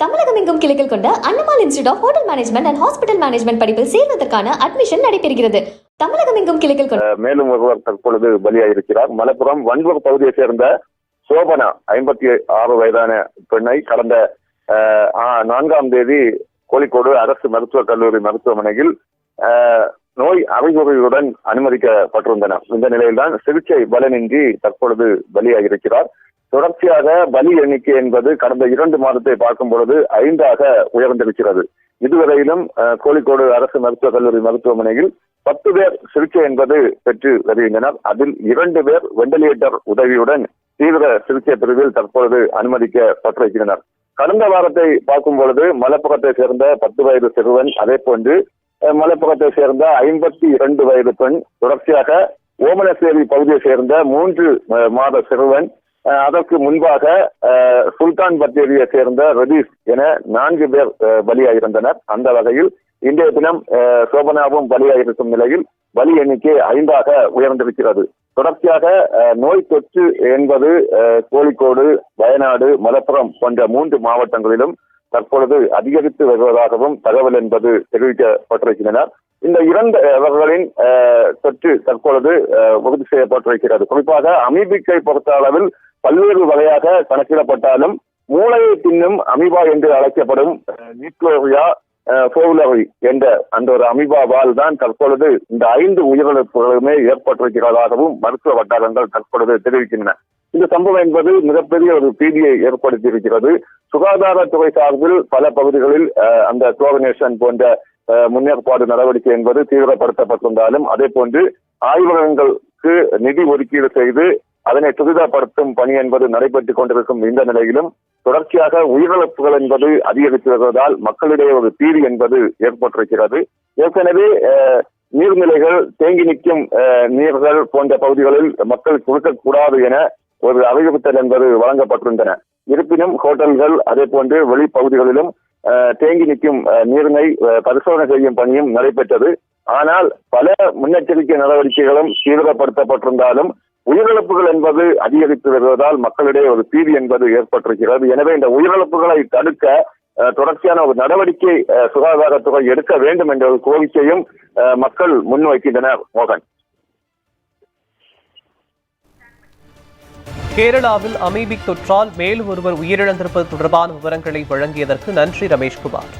தமிழகம் எங்கும் கிளைகள் கொண்ட Annamal institute of hotel management and hospital management படிப்பில் சேர்வதற்கான அட்மிஷன் நடைபெறுகிறது. தமிழகம் எங்கும் கிளைகள் கொண்ட மேலும் ஒருவர் தற்பொழுது பலியாயிருக்கிறார். மலப்புரம் வன்பூர் பகுதியை சேர்ந்த சோபனா ஐம்பத்தி ஆறு வயதான பெண்ணை கடந்த அஹ், நான்காம் தேதி கோழிக்கோடு அரசு மருத்துவக் கல்லூரி மருத்துவமனையில் நோய் அறிகுறியுடன் அனுமதிக்கப்பட்டிருந்தன. இந்த நிலையில்தான் சிகிச்சை பலனின்றி தற்பொழுது பலியாகியிருக்கிறார் தொடர்ச்சியாக பலி எண்ணிக்கை என்பது கடந்த இரண்டு மாதத்தை பார்க்கும் பொழுது ஐந்தாக உயர்ந்திருக்கிறது. இதுவரையிலும் கோழிக்கோடு அரசு மருத்துவக் கல்லூரி மருத்துவமனையில் பத்து பேர் சிகிச்சை என்பது பெற்று வருகின்றனர். அதில் இரண்டு பேர் வெண்டிலேட்டர் உதவியுடன் தீவிர சிகிச்சை பிரிவில் தற்பொழுது அனுமதிக்கப்பட்டிருக்கின்றனர். கடந்த வாரத்தை பார்க்கும் பொழுது மலப்புறத்தை சேர்ந்த பத்து வயது சிறுவன் அதே போன்று அஹ், மலப்புறத்தை சேர்ந்த ஐம்பத்தி இரண்டு வயது பெண் தொடர்ச்சியாக ஓமனசேரி பகுதியை சேர்ந்த மூன்று மாத சிறுவன் அதற்கு முன்பாக சுல்தான் பத்தேரியை சேர்ந்த ரதீஷ் என நான்கு பேர் அஹ், பலியாயிருந்தனர். அந்த வகையில் இன்றைய தினம் சோபனாவும் பலியாயிருக்கும் நிலையில் பலி எண்ணிக்கை ஐந்தாக உயர்ந்திருக்கிறது. தொடர்ச்சியாக நோய் தொற்று என்பது கோழிக்கோடு வயநாடு மலப்புரம் போன்ற மூன்று மாவட்டங்களிலும் தற்பொழுது அதிகரித்து வருவதாகவும் தகவல் என்பது தெரிவிக்கப்பட்டிருக்கின்றனர் இந்த இரண்டு அவர்களின் தொற்று தற்பொழுது உறுதி செய்யப்பட்டிருக்கிறது. குறிப்பாக அமீபிக்கை பொறுத்த அளவில் பல்வேறு வகையாக கணக்கிடப்பட்டாலும் மூளையை தின்னும் அமீபா என்று அழைக்கப்படும் நியூக்ளோரியா போகுலரி என்ற அந்த ஒரு அமீபாவால் தான் தற்பொழுது இந்த ஐந்து உயிரிழப்புகளுமே ஏற்பட்டிருக்கிறதாகவும் மருத்துவ வட்டாரங்கள் தற்பொழுது தெரிவிக்கின்றன. இந்த சம்பவம் என்பது மிகப்பெரிய ஒரு பீதியை ஏற்படுத்தி இருக்கிறது சுகாதாரத்துறை சார்பில் பல பகுதிகளில் அந்த குளோரினேஷன் போன்ற முன்னேற்பாடு நடவடிக்கை என்பது தீவிரப்படுத்தப்பட்டிருந்தாலும் அதே போன்று ஆய்வகங்களுக்கு நிதி ஒதுக்கீடு செய்து அதனை துரிதப்படுத்தும் பணி என்பது நடைபெற்றுக் கொண்டிருக்கும் இந்த நிலையிலும் தொடர்ச்சியாக உயிரிழப்புகள் என்பது அதிகரித்து வருவதால் மக்களிடையே ஒரு தீர்வு என்பது ஏற்பட்டிருக்கிறது. ஏற்கனவே நீர்நிலைகள் தேங்கி நிற்கும் நீர்கள் போன்ற பகுதிகளில் மக்கள் கொடுக்கக்கூடாது என ஒரு அறிவுறுத்தல் என்பது வழங்கப்பட்டிருந்தன. இருப்பினும் ஹோட்டல்கள் அதே போன்று வெளிப்பகுதிகளிலும் தேங்கி நிற்கும் அஹ், நீரினை அஹ், பரிசோதனை செய்யும் பணியும் நடைபெற்றது. ஆனால் பல முன்னெச்சரிக்கை நடவடிக்கைகளும் தீவிரப்படுத்தப்பட்டிருந்தாலும் உயிரிழப்புகள் என்பது அதிகரித்து வருவதால் மக்களிடையே ஒரு பீதி என்பது ஏற்பட்டிருக்கிறது. எனவே இந்த உயிரிழப்புகளை தடுக்க தொடர்ச்சியான ஒரு நடவடிக்கை சுகாதாரத்துறை எடுக்க வேண்டும் என்ற ஒரு கோரிக்கையும் அஹ், மக்கள் முன்வைக்கின்றனர். மோகன். கேரளாவில் அமீபிக் தொற்றால் மேலும் ஒருவர் உயிரிழந்திருப்பது தொடர்பான விவரங்களை வழங்கியதற்கு நன்றி ரமேஷ்குமார்